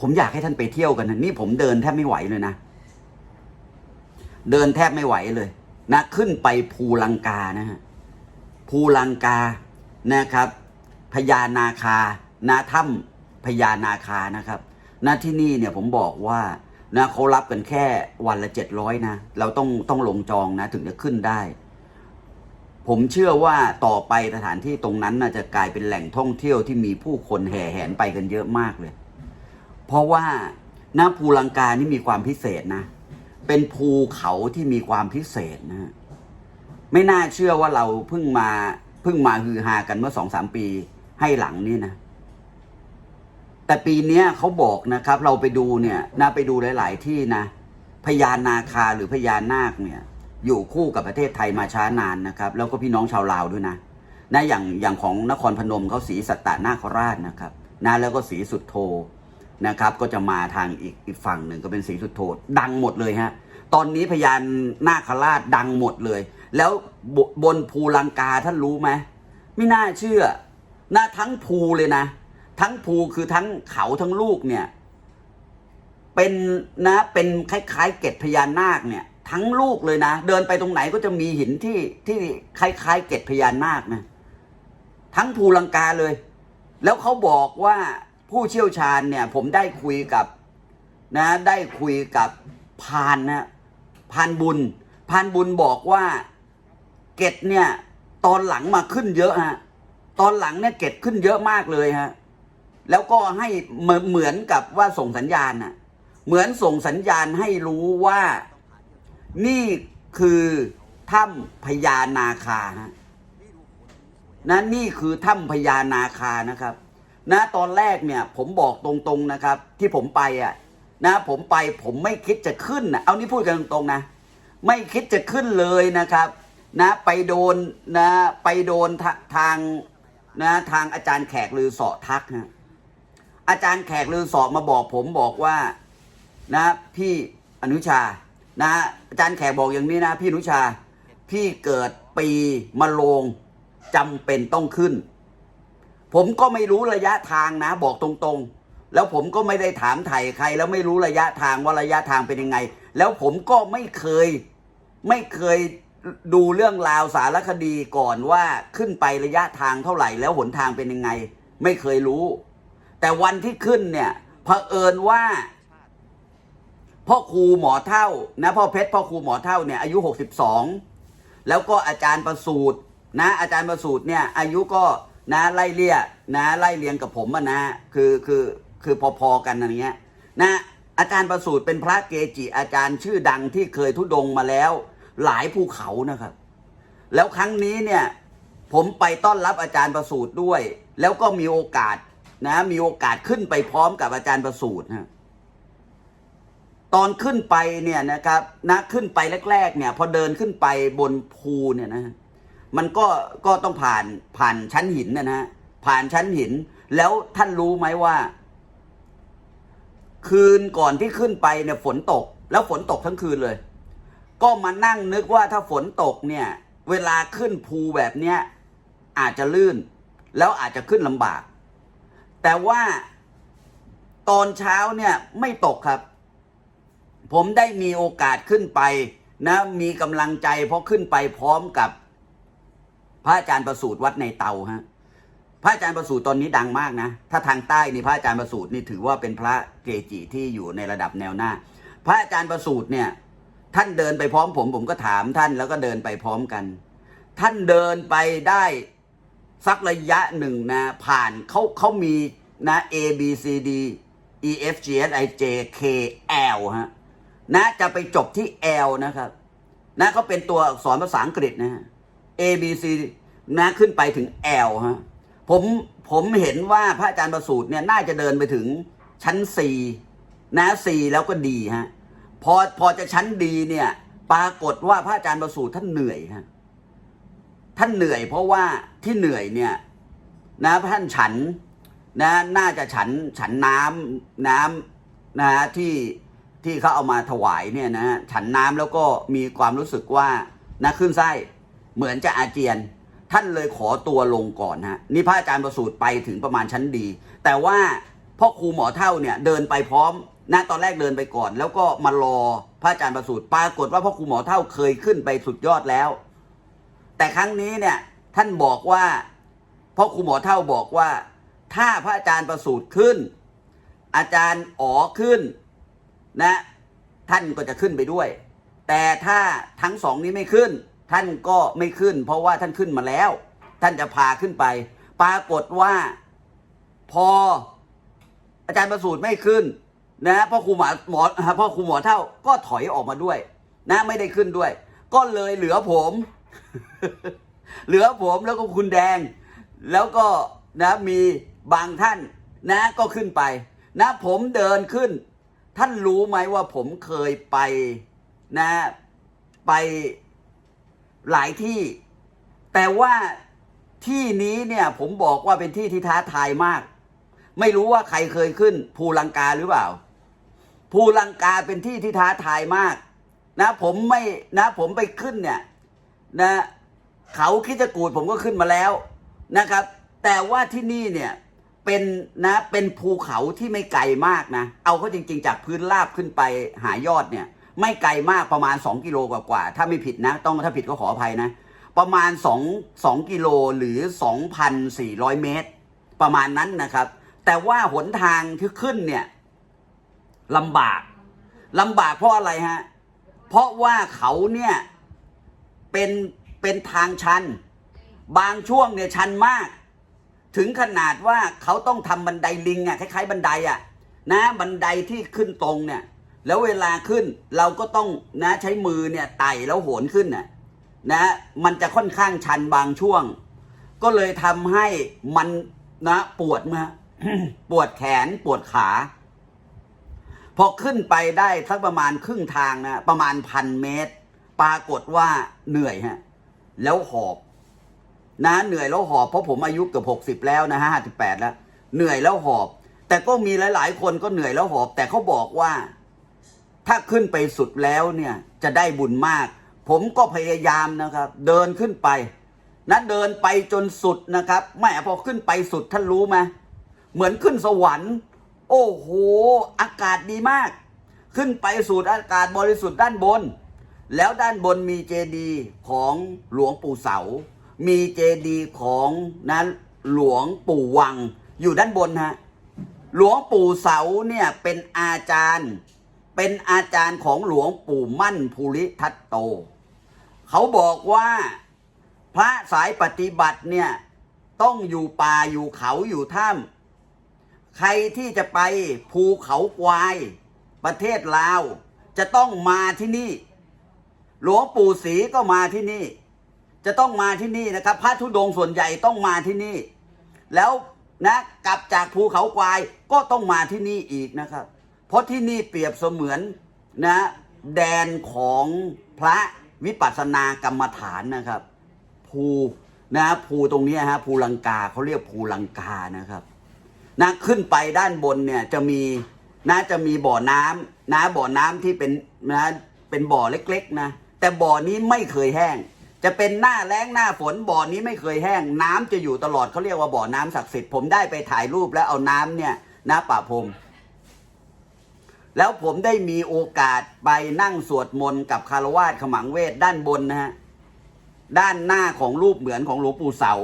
ผมอยากให้ท่านไปเที่ยวกันนะนี่ผมเดินแทบไม่ไหวเลยนะ เดินแทบไม่ไหวเลยนะขึ้นไปภูลังกานะฮะภูลังกานะครับพญานาคานาถ้ำพญานาคานะครับณที่นี่เนี่ยผมบอกว่านะเขารับกันแค่วันละเจ็ดร้อยนะ เราต้องต้องลงจองนะ ถึงจะขึ้นได้ ผมเชื่อว่าต่อไปสถานที่ตรงนั้นน่าจะกลายเป็นแหล่งท่องเที่ยวที่มีผู้คนแห่แหนไปกันเยอะมากเลย เพราะว่าหน้าภูลังกานี่มีความพิเศษนะ เป็นภูเขาที่มีความพิเศษนะไม่น่าเชื่อว่าเราเพิ่งมาเพิ่งมาฮือฮากันเมื่อสองสามปีให้หลังนี่นะ แต่ปีนี้เขาบอกนะครับ เราไปดูเนี่ยนะไปดูหลาย ๆ ที่นะพญานาคาหรือพญานาคเนี่ย อยู่คู่กับประเทศไทยมาช้านานนะครับ แล้วก็พี่น้องชาวลาวด้วยนะนะอย่างอย่างของนครพนมเขาศรีสัตตนาคราชนะครับนะแล้วก็ศรีสุดโท นะครับ ก็จะมาทางอีกอีกฝั่งหนึ่งก็เป็นศรีสุดโทดังหมดเลยฮะ ตอนนี้พญานาคราชดังหมดเลย แล้วบบนภูลังกาท่านรู้ไหมไม่น่าเชื่อนะทั้งภูเลยนะ ทั้งภูคือทั้งเขาทั้งลูกเนี่ย เป็นนะเป็นคล้ายๆ เกล็ดพญานาคเนี่ย ทั้งลูกเลยนะ เดินไปตรงไหนก็จะมีหินที่ที่คล้ายๆ เกล็ดพญานาคนะทั้งภูลังกาเลย แล้วเขาบอกว่า ผู้เชี่ยวชาญเนี่ยผมได้คุยกับนะได้คุยกับพานนะพานบุญ พานบุญบอกว่าเกล็ดเนี่ยตอนหลังมาขึ้นเยอะฮะตอนหลังเนี่ยเกล็ดขึ้นเยอะมากเลยฮะแล้วก็ให้เหมือนเหมือนกับว่าส่งสัญญาณน่ะเหมือนส่งสัญญาณให้รู้ว่านี่คือถ้ำพญานาคาฮะนะนี่คือถ้ำพญานาคานะครับ นะตอนแรกเนี่ยผมบอกตรงๆนะครับ ที่ผมไปอะนะผมไปผมไม่คิดจะขึ้นนะเอานี่พูดกันตรงๆนะ ไม่คิดจะขึ้นเลยนะครับนะไปโดนนะไปโดนทางนะทางอาจารย์แขกลือสาะทักฮะอาจารย์แขกลือสอบมาบอกผมบอกว่านะพี่อนุชานะอาจารย์แขกบอกอย่างนี้นะ พี่อนุชา พี่เกิดปีมะโรงจำเป็นต้องขึ้น ผมก็ไม่รู้ระยะทางนะ บอกตรงๆ แล้วผมก็ไม่ได้ถามไถ่ใคร แล้วไม่รู้ระยะทางว่าระยะทางเป็นยังไง แล้วผมก็ไม่เคย ไม่เคยดูเรื่องราวสารคดีก่อนว่าขึ้นไประยะทางเท่าไหร่ แล้วหนทางเป็นยังไง ไม่เคยรู้ แต่วันที่ขึ้นเนี่ยเผอิญว่า พ่อครูหมอเท่านะพ่อเพชรพ่อครูหมอเท่าเนี่ยอายุหกสิบสองแล้วก็อาจารย์ประสูตรนะ อาจารย์ประสูตรเนี่ย อายุก็ นะไล่เลี่ยนะไล่เลียงกับผมอะนะคือคือคือพอๆกันอะไรเงี้ยนะอาจารย์ประสูตรเป็นพระเกจิอาจารย์ชื่อดังที่เคยทุดงมาแล้ว หลายภูเขานะครับ แล้วครั้งนี้เนี่ยผมไปต้อนรับอาจารย์ประสูตรด้วย แล้วก็มีโอกาสนะมีโอกาสขึ้นไปพร้อมกับอาจารย์ประสูตรนะตอนขึ้นไปเนี่ยนะครับนะขึ้นไปแรก ๆ เนี่ย พอเดินขึ้นไปบนภูเนี่ยนะ มันก็ก็ต้องผ่านผ่านชั้นหินนะนะผ่านชั้นหิน แล้วท่านรู้ไหมว่า คืนก่อนที่ขึ้นไปเนี่ยฝนตก แล้วฝนตกทั้งคืนเลย ก็มานั่งนึกว่าถ้าฝนตกเนี่ย เวลาขึ้นภูแบบเนี้ยอาจจะลื่น แล้วอาจจะขึ้นลำบาก แต่ว่าตอนเช้าเนี่ยไม่ตกครับ ผมได้มีโอกาสขึ้นไปนะมีกำลังใจเพราะขึ้นไปพร้อมกับ พระอาจารย์ประสูตรวัดในเตาฮะพระอาจารย์ประสูตรตอนนี้ดังมากนะ ถ้าทางใต้นี่พระอาจารย์ประสูตรนี่ถือว่าเป็นพระเกจิที่อยู่ในระดับแนวหน้า พระอาจารย์ประสูตรเนี่ย ท่านเดินไปพร้อมผม ผมก็ถามท่านแล้วก็เดินไปพร้อมกัน ท่านเดินไปได้สักระยะหนึ่งนะผ่านเขาเขามีนะ A B C D E F G H I J K L ฮะนะจะไปจบที่ L นะครับ นะเขาเป็นตัวอักษรภาษาอังกฤษนะฮะ A B C นะขึ้นไปถึง L ฮะผมผมเห็นว่าพระอาจารย์ประสูตรเนี่ยน่าจะเดินไปถึงชั้น4นะ C แล้วก็ดีฮะพอพอจะชั้นดีเนี่ยปรากฏว่าพระอาจารย์ประสูตรท่านเหนื่อยฮะท่านเหนื่อย เพราะว่าที่เหนื่อยเนี่ยนะท่านฉันนะน่าจะฉันฉันน้ำน้ำนะที่ที่เขาเอามาถวายเนี่ยนะฉันน้ำแล้วก็มีความรู้สึกว่านะขึ้นไส้ เหมือนจะอาเจียน ท่านเลยขอตัวลงก่อนฮะนี่พระอาจารย์ประสูตรไปถึงประมาณชั้นดี แต่ว่าพ่อครูหมอเท่าเนี่ยเดินไปพร้อมนะตอนแรกเดินไปก่อน แล้วก็มารอพระอาจารย์ประสูติปรากฏว่าพ่อครูหมอเท่าเคยขึ้นไปสุดยอดแล้ว แต่ครั้งนี้เนี่ยท่านบอกว่าพ่อครูหมอเท่าบอกว่า ถ้าพระอาจารย์ประสูติขึ้น อาจารย์อ๋อขึ้นนะ ท่านก็จะขึ้นไปด้วย แต่ถ้าทั้งสองนี้ไม่ขึ้น ท่านก็ไม่ขึ้น เพราะว่าท่านขึ้นมาแล้ว ท่านจะพาขึ้นไป ปรากฏว่าพออาจารย์ประสูติไม่ขึ้น นะพ่อครูหมอหมอพ่อครูหมอเท่าก็ถอยออกมาด้วย นะ ไม่ได้ขึ้นด้วย ก็เลยเหลือผม เหลือผมแล้วก็คุณแดง แล้วก็นะมีบางท่านนะก็ขึ้นไป นะผมเดินขึ้น ท่านรู้ไหมว่าผมเคยไปนะไป หลายที่ แต่ว่าที่นี้เนี่ยผมบอกว่าเป็นที่ที่ท้าทายมาก ไม่รู้ว่าใครเคยขึ้น ภูลังกาหรือเปล่า ภูลังกาเป็นที่ที่ท้าทายมาก นะผมไม่นะผมไปขึ้นเนี่ยนะเขาคิดจะกูดผมก็ขึ้นมาแล้วนะครับ แต่ว่าที่นี่เนี่ยเป็นนะเป็นภูเขาที่ไม่ไกลมากนะ เอาเข้าจริง ๆ จากพื้นราบขึ้นไปหายอดเนี่ย ไม่ไกลมากประมาณ 2 กิโลกว่าๆถ้าไม่ผิดนะ ต้องถ้าผิดก็ขออภัยนะ ประมาณ 2 2กิโลหรือ 2,400 เมตร ประมาณนั้นนะครับ แต่ว่าหนทางที่ขึ้นเนี่ยลำบากลำบากเพราะอะไรฮะ เพราะว่าเขาเนี่ยเป็นเป็นทางชัน บางช่วงเนี่ยชันมาก ถึงขนาดว่าเขาต้องทำบันไดลิงอะคล้ายๆบันไดอะนะบันไดที่ขึ้นตรงเนี่ย แล้วเวลาขึ้นเราก็ต้องนะใช้มือเนี่ยไต่แล้วโหนขึ้นนะนะมันจะค่อนข้างชันบางช่วง ก็เลยทำให้มันนะปวดมาปวดแขนปวดขาพอขึ้นไปได้สักประมาณครึ่งทางนะประมาณพันเมตร ปรากฏว่าเหนื่อยฮะแล้วหอบ นะเหนื่อยแล้วหอบเพราะผมอายุเกือบหกสิบแล้วนะฮะห้าสิบแปดแล้ว เหนื่อยแล้วหอบ แต่ก็มีหลาย ๆ คนก็เหนื่อยแล้วหอบ แต่เขาบอกว่า ถ้าขึ้นไปสุดแล้วเนี่ยจะได้บุญมาก ผมก็พยายามนะครับ เดินขึ้นไปนะเดินไปจนสุดนะครับแม่พอขึ้นไปสุดท่านรู้ไหมเหมือนขึ้นสวรรค์ โอ้โห อากาศดีมาก ขึ้นไปสูดอากาศบริสุทธิ์ด้านบน แล้วด้านบนมีเจดีย์ของหลวงปู่เสา มีเจดีย์ของนั้นหลวงปู่วัง อยู่ด้านบนฮะหลวงปู่เสาเนี่ยเป็นอาจารย์ เป็นอาจารย์ของหลวงปู่มั่นภูริทัตโต เขาบอกว่าพระสายปฏิบัติเนี่ยต้องอยู่ป่าอยู่เขาอยู่ถ้ำใครที่จะไปภูเขาควาย ประเทศลาว จะต้องมาที่นี่ หลวงปู่ศรีก็มาที่นี่ จะต้องมาที่นี่นะครับ พระธุดงส่วนใหญ่ต้องมาที่นี่ แล้วนะกลับจากภูเขาควายก็ต้องมาที่นี่อีกนะครับ เพราะที่นี่เปรียบเสมือนนะแดนของพระวิปัสสนากรรมฐานนะครับ ภูนะภูตรงนี้ฮะภูลังกาเขาเรียกภูลังกานะครับนะขึ้นไปด้านบนเนี่ยจะมีนะจะมีบ่อน้ำนะบ่อน้ำที่เป็นนะเป็นบ่อเล็กๆนะแต่บ่อนี้ไม่เคยแห้ง จะเป็นหน้าแล้งหน้าฝนบ่อนี้ไม่เคยแห้ง น้ำจะอยู่ตลอดเขาเรียกว่าบ่อน้ำศักดิ์สิทธิ์ผมได้ไปถ่ายรูปแล้วเอาน้ำเนี่ยนะป่าพรม แล้วผมได้มีโอกาสไปนั่งสวดมนต์กับคารวาสขมังเวทด้านบนนะฮะ ด้านหน้าของรูปเหมือนของหลวงปู่เสา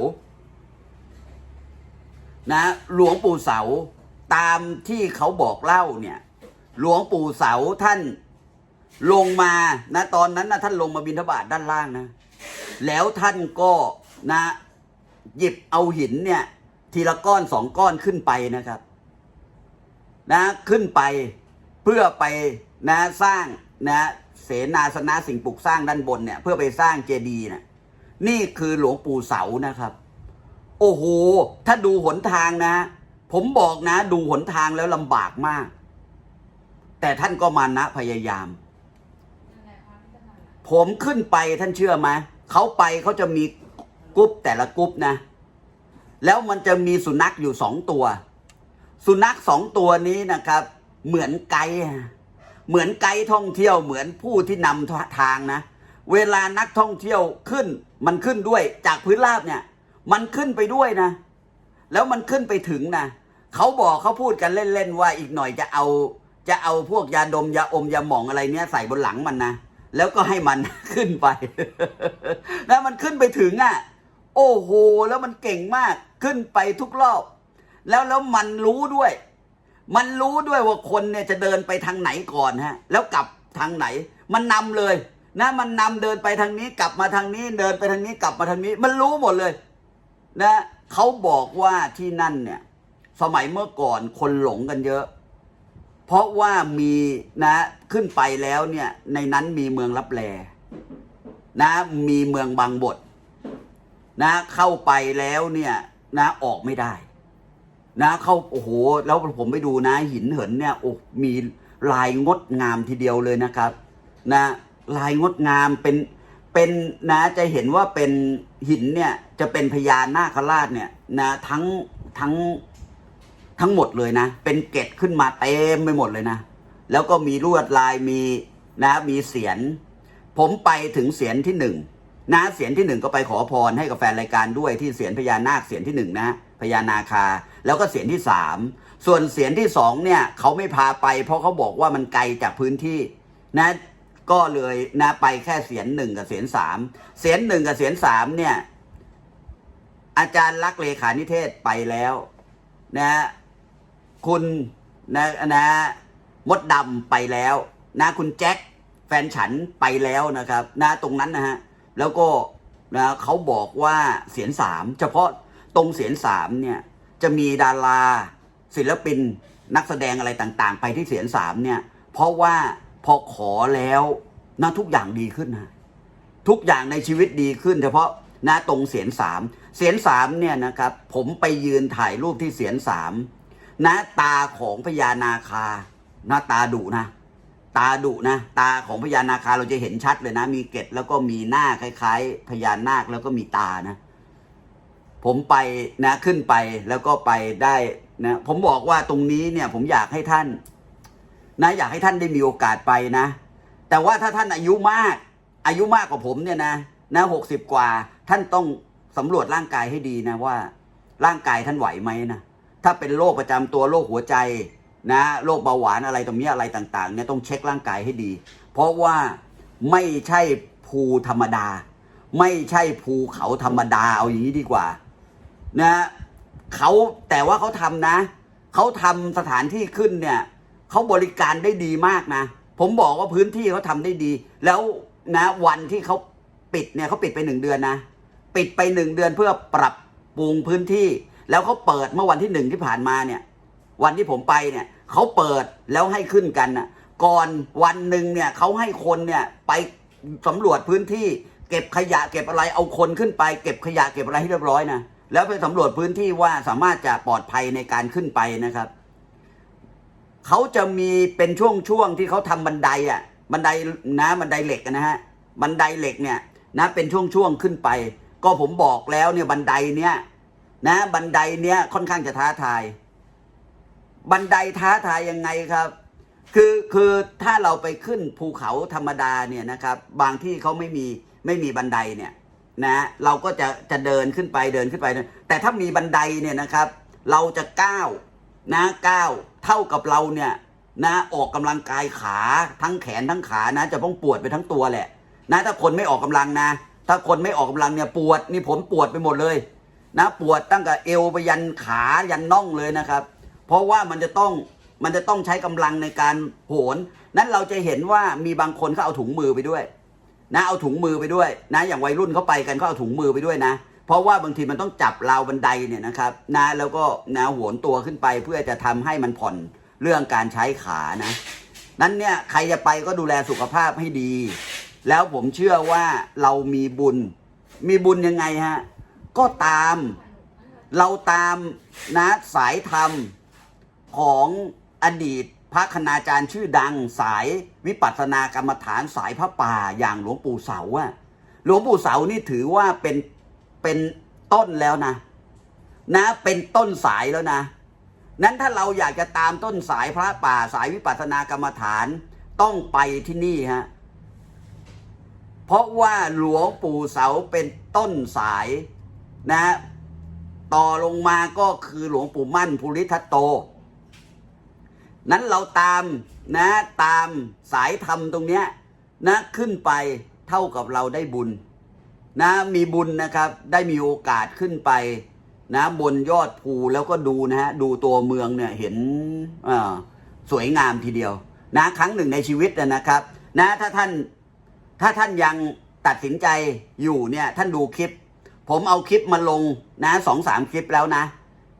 นะหลวงปู่เสาตามที่เขาบอกเล่าเนี่ย หลวงปู่เสาท่านลงมานะตอนนั้นนะท่านลงมาบิณฑบาตด้านล่างนะ แล้วท่านก็นะ หยิบเอาหินเนี่ย ทีละก้อนสองก้อนขึ้นไปนะครับ นะขึ้นไป เพื่อไปนะสร้างนะเสนาสนะสิ่งปลูกสร้างด้านบนเนี่ย เพื่อไปสร้างเจดีย์นะนี่คือหลวงปู่เสานะครับ โอ้โห ถ้าดูหนทางนะ ผมบอกนะ ดูหนทางแล้วลำบากมาก แต่ท่านก็มานะพยายาม ผมขึ้นไปท่านเชื่อไหมเขาไปเขาจะมีกรุ๊ปแต่ละกรุ๊ปนะ แล้วมันจะมีสุนัขอยู่สองตัว สุนัขสองตัวนี้นะครับ เหมือนไกด์เหมือนไกด์ท่องเที่ยวเหมือนผู้ที่นำทางนะ เวลานักท่องเที่ยวขึ้น มันขึ้นด้วยจากพื้นราบเนี่ย มันขึ้นไปด้วยนะ แล้วมันขึ้นไปถึงนะเขาบอกเขาพูดกันเล่นๆว่าอีกหน่อยจะเอาจะเอาพวกยาดมยาอมยาหมองอะไรเนี้ยใส่บนหลังมันนะแล้วก็ให้มันขึ้นไป แล้วมันขึ้นไปถึงอะ โอ้โห แล้วมันเก่งมาก ขึ้นไปทุกรอบ แล้วแล้วมันรู้ด้วย มันรู้ด้วยว่าคนเนี่ยจะเดินไปทางไหนก่อนฮะ แล้วกลับทางไหน มันนำเลยนะมันนำเดินไปทางนี้กลับมาทางนี้เดินไปทางนี้กลับมาทางนี้ มันรู้หมดเลย นะเขาบอกว่าที่นั่นเนี่ย สมัยเมื่อก่อนคนหลงกันเยอะ เพราะว่ามีนะขึ้นไปแล้วเนี่ย ในนั้นมีเมืองรับแลนะ มีเมืองบางบท นะเข้าไปแล้วเนี่ย นะออกไม่ได้ นะเข้าโอ้โห แล้วผมไปดูนะหินเหินเนี่ยโอ้มีลายงดงามทีเดียวเลยนะครับ นะ ลายงดงามเป็นเป็นนะจะเห็นว่าเป็นหินเนี่ยจะเป็นพญานาคราชเนี่ยนะทั้งทั้งทั้งหมดเลยนะ เป็นเกล็ดขึ้นมาเต็มไปหมดเลยนะ แล้วก็มีลวดลายมีนะมีเสียน ผมไปถึงเสียนที่หนึ่งนะเสียนที่หนึ่งก็ไปขอพรให้กับแฟนรายการด้วยที่เสียนพญานาคเสียนที่หนึ่งนะพญานาคา แล้วก็เสียนที่สามส่วนเสียนที่สองเนี่ยเขาไม่พาไป เพราะเขาบอกว่ามันไกลจากพื้นที่นะก็เลยนะไปแค่เสียนหนึ่งกับเสียนสามเสียนหนึ่งกับเสียนสามเนี่ยอาจารย์ลักเลขานิเทศไปแล้วนะคุณนะนะมดดำไปแล้วนะคุณแจ็คแฟนฉันไปแล้วนะครับนะตรงนั้นนะฮะแล้วก็นะเขาบอกว่าเสียนสามเฉพาะตรงเสียนสามเนี่ย จะมีดาราศิลปินนักแสดงอะไรต่างๆ ไปที่เสียนสามเนี่ย เพราะว่าพอขอแล้วนะทุกอย่างดีขึ้นนะทุกอย่างในชีวิตดีขึ้น เฉพาะนะตรงเสียนสามเสียนสามเนี่ยนะครับ ผมไปยืนถ่ายรูปที่เสียนสามนะตาของพญานาคาหน้าตาดุนะ ตาดุนะ ตาของพญานาคาเราจะเห็นชัดเลยนะ มีเกล็ดแล้วก็มีหน้าคล้าย ๆ พญานาคแล้วก็มีตานะ ผมไปนะขึ้นไปแล้วก็ไปได้นะผมบอกว่าตรงนี้เนี่ยผมอยากให้ท่าน นะอยากให้ท่านได้มีโอกาสไปนะ แต่ว่าถ้าท่านอายุมาก อายุมากกว่าผมเนี่ยนะนะหกสิบกว่าท่านต้องสำรวจร่างกายให้ดีนะว่า ร่างกายท่านไหวไหมนะถ้าเป็นโรคประจำตัวโรคหัวใจนะโรคเบาหวานอะไรตรงนี้อะไรต่างๆเนี่ยต้องเช็คร่างกายให้ดี เพราะว่าไม่ใช่ภูธรรมดา ไม่ใช่ภูเขาธรรมดาเอาอย่างนี้ดีกว่า นะเขาแต่ว่าเขาทำนะ เขาทำสถานที่ขึ้นเนี่ยเขาบริการได้ดีมากนะ ผมบอกว่าพื้นที่เขาทำได้ดี แล้วนะวันที่เขาปิดเนี่ยเขาปิดไปหนึ่งเดือนนะ ปิดไปหนึ่งเดือนเพื่อปรับปรุงพื้นที่ แล้วเขาเปิดเมื่อวันที่หนึ่งที่ผ่านมาเนี่ย วันที่ผมไปเนี่ยเขาเปิดแล้วให้ขึ้นกันนะก่อนวันหนึ่งเนี่ยเขาให้คนเนี่ยไปสำรวจพื้นที่ เก็บขยะเก็บอะไรเอาคนขึ้นไป เก็บขยะเก็บอะไรให้เรียบร้อยนะ แล้วไปสำรวจพื้นที่ว่าสามารถจะปลอดภัยในการขึ้นไปนะครับ เขาจะมีเป็นช่วงๆที่เขาทำบันไดอะ บันไดนะบันไดเหล็กนะฮะ บันไดเหล็กเนี่ยนะเป็นช่วงๆขึ้นไป ก็ผมบอกแล้วเนี่ยบันไดเนี่ยนะบันไดเนี้ยค่อนข้างจะท้าทาย บันไดท้าทายยังไงครับ คือคือถ้าเราไปขึ้นภูเขาธรรมดาเนี่ยนะครับ บางที่เขาไม่มีไม่มีบันไดเนี่ย นะเราก็จะจะเดินขึ้นไปเดินขึ้นไปนะแต่ถ้ามีบันไดเนี่ยนะครับ เราจะก้าวนะก้าวเท่ากับเราเนี่ยนะออกกำลังกายขาทั้งแขนทั้งขานะ จะต้องปวดไปทั้งตัวแหละ นะ ถ้าคนไม่ออกกำลังนะ ถ้าคนไม่ออกกำลังเนี่ยปวดนี่ผมปวดไปหมดเลย นะปวดตั้งแต่เอวไปยันขายันน่องเลยนะครับ เพราะว่ามันจะต้องมันจะต้องใช้กำลังในการโหนนั้นเราจะเห็นว่ามีบางคนเขาเอาถุงมือไปด้วย นะเอาถุงมือไปด้วยนะอย่างวัยรุ่นเขาไปกันเขาเอาถุงมือไปด้วยนะ เพราะว่าบางทีมันต้องจับราวบันไดเนี่ยนะครับนะแล้วก็นะโหนตัวขึ้นไปเพื่อจะทำให้มันผ่อนเรื่องการใช้ขานะ นั้นเนี่ยใครจะไปก็ดูแลสุขภาพให้ดี แล้วผมเชื่อว่าเรามีบุญ มีบุญยังไงฮะก็ตาม เราตามนะสายธรรมของอดีต พระคณาจารย์ชื่อดังสายวิปัสสนากรรมฐานสายพระป่าอย่างหลวงปู่เสาอะหลวงปู่เสานี่ถือว่าเป็นเป็นต้นแล้วนะ นะเป็นต้นสายแล้วนะ นั้นถ้าเราอยากจะตามต้นสายพระป่าสายวิปัสสนากรรมฐานต้องไปที่นี่ฮะเพราะว่าหลวงปู่เสาเป็นต้นสายนะ ต่อลงมาก็คือหลวงปู่มั่นภูริทัตโต นั้นเราตามนะตามสายธรรมตรงเนี้ยนะขึ้นไปเท่ากับเราได้บุญนะมีบุญนะครับได้มีโอกาสขึ้นไปนะบนยอดภูแล้วก็ดูนะฮะดูตัวเมืองเนี่ยเห็นอ่าสวยงามทีเดียวนะครั้งหนึ่งในชีวิตนะครับนะถ้าท่านถ้าท่านยังตัดสินใจอยู่เนี่ยท่านดูคลิป ผมเอาคลิปมาลงนะสองสามคลิปแล้วนะ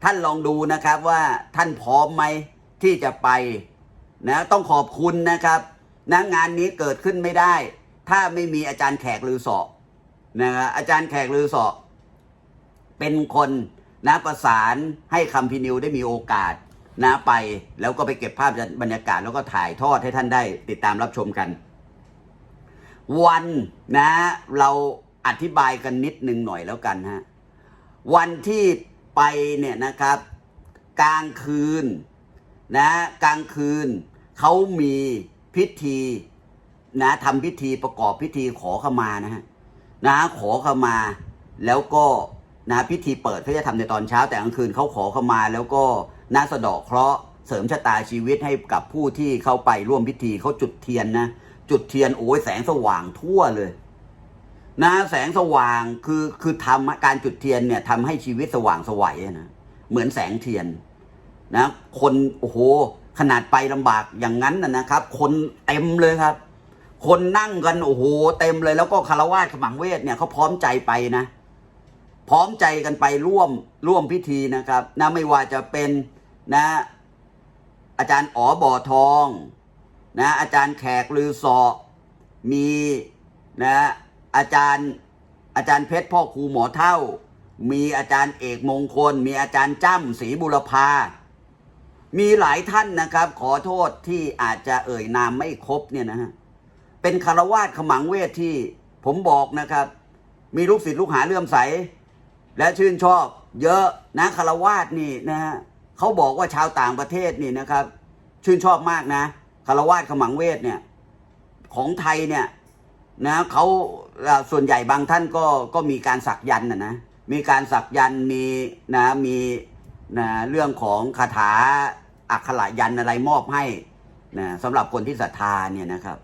ท่านลองดูนะครับว่าท่านพร้อมไหม ที่จะไปนะต้องขอบคุณนะครับนะงานนี้เกิดขึ้นไม่ได้ ถ้าไม่มีอาจารย์แขกลือสอนะครับอาจารย์แขกลือสอเป็นคนนะประสานให้คำพินิวได้มีโอกาสนะไปแล้วก็ไปเก็บภาพบรรยากาศแล้วก็ถ่ายทอดให้ท่านได้ติดตามรับชมกัน วันนะเราอธิบายกันนิดนึงหน่อยแล้วกันฮะวันที่ไปเนี่ยนะครับ กลางคืน นะกลางคืนเขามีพิธีนะทำพิธีประกอบพิธีขอขมานะฮะนะขอขมาแล้วก็นะพิธีเปิดเขาจะทำในตอนเช้า แต่กลางคืนเขาขอขมา แล้วก็น่าสะดาะเคราะห์เสริมชะตาชีวิตให้กับผู้ที่เข้าไปร่วมพิธีเขาจุดเทียนนะจุดเทียนโอ้ยแสงสว่างทั่วเลยนะแสงสว่างคือคือทำการจุดเทียนเนี่ยทำให้ชีวิตสว่างสวัยนะเหมือนแสงเทียน นะคนโอ้โหขนาดไปลำบากอย่างนั้นนะครับ คนเต็มเลยครับ คนนั่งกันโอ้โหเต็มเลยแล้วก็คารวาสขมังเวทเนี่ยเขาพร้อมใจไปนะ พร้อมใจกันไปร่วมร่วมพิธีนะครับนะไม่ว่าจะเป็นนะอาจารย์อ๋อบ่อทองนะอาจารย์แขกลือสอมีนะอาจารย์อาจารย์เพชรพ่อครูหมอเท่า มีอาจารย์เอกมงคล มีอาจารย์จ้ำศรีบุรพา มีหลายท่านนะครับ ขอโทษที่อาจจะเอ่ยนามไม่ครบเนี่ยนะฮะเป็นคารวาสขมังเวทที่ผมบอกนะครับ มีลูกศิษย์ลูกหาเลื่อมใส และชื่นชอบ เยอะนะคารวาสนี่นะฮะเขาบอกว่าชาวต่างประเทศนี่นะครับ ชื่นชอบมากนะคารวาสขมังเวทเนี่ยของไทยเนี่ยนะเขาส่วนใหญ่บางท่านก็ก็มีการสักยันนะนะมีการสักยันมีนะมีนะเรื่องของคาถา อักขระยันอะไรมอบให้นะสำหรับคนที่ศรัทธาเนี่ยนะครับ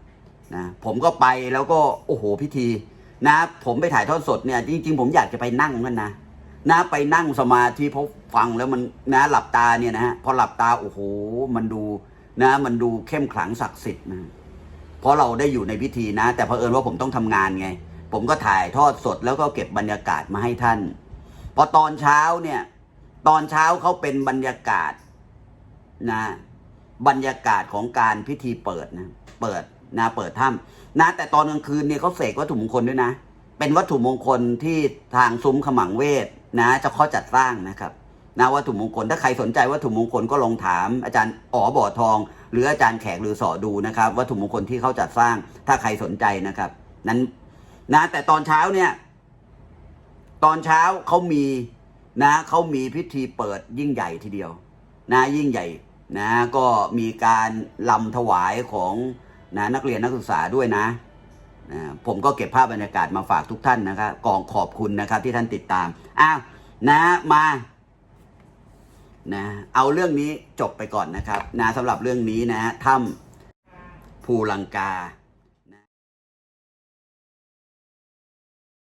นะผมก็ไปแล้วก็โอ้โหพิธีนะ ผมไปถ่ายทอดสดเนี่ยจริงๆผมอยากจะไปนั่งเหมือนกันนะนะไปนั่งสมาธิเพราะฟังแล้วมันนะหลับตาเนี่ยนะฮะพอหลับตาโอ้โหมันดูนะมันดูเข้มขลังศักดิ์สิทธิ์นะเพราะเราได้อยู่ในพิธีนะ แต่เผอิญว่าผมต้องทำงานไง ผมก็ถ่ายทอดสดแล้วก็เก็บบรรยากาศมาให้ท่าน พอตอนเช้าเนี่ย ตอนเช้าเขาเป็นบรรยากาศ นะบรรยากาศของการพิธีเปิดนะเปิดนะเปิดถ้ำนะแต่ตอนกลางคืนเนี่ยเขาเสกวัตถุมงคลด้วยนะ เป็นวัตถุมงคลที่ทางซุ้มขมังเวทนะจะข้อจัดสร้างนะครับนะวัตถุมงคลถ้าใครสนใจวัตถุมงคลก็ลองถาม อาจารย์อ๋อบ่อทอง หรืออาจารย์แขกหรือสอดูนะครับวัตถุมงคลที่เขาจัดสร้าง ถ้าใครสนใจนะครับ นั้นนะแต่ตอนเช้าเนี่ย ตอนเช้าเขามีนะเขามีพิธีเปิดยิ่งใหญ่ทีเดียว นะยิ่งใหญ่ นะก็มีการลำถวายของนะนักเรียนนักศึกษาด้วยนะนะผมก็เก็บภาพบรรยากาศมาฝากทุกท่านนะครับกองขอบคุณนะครับที่ท่านติดตามอ้าวนะมานะเอาเรื่องนี้จบไปก่อนนะครับนะสำหรับเรื่องนี้นะถ้ำภูลังกา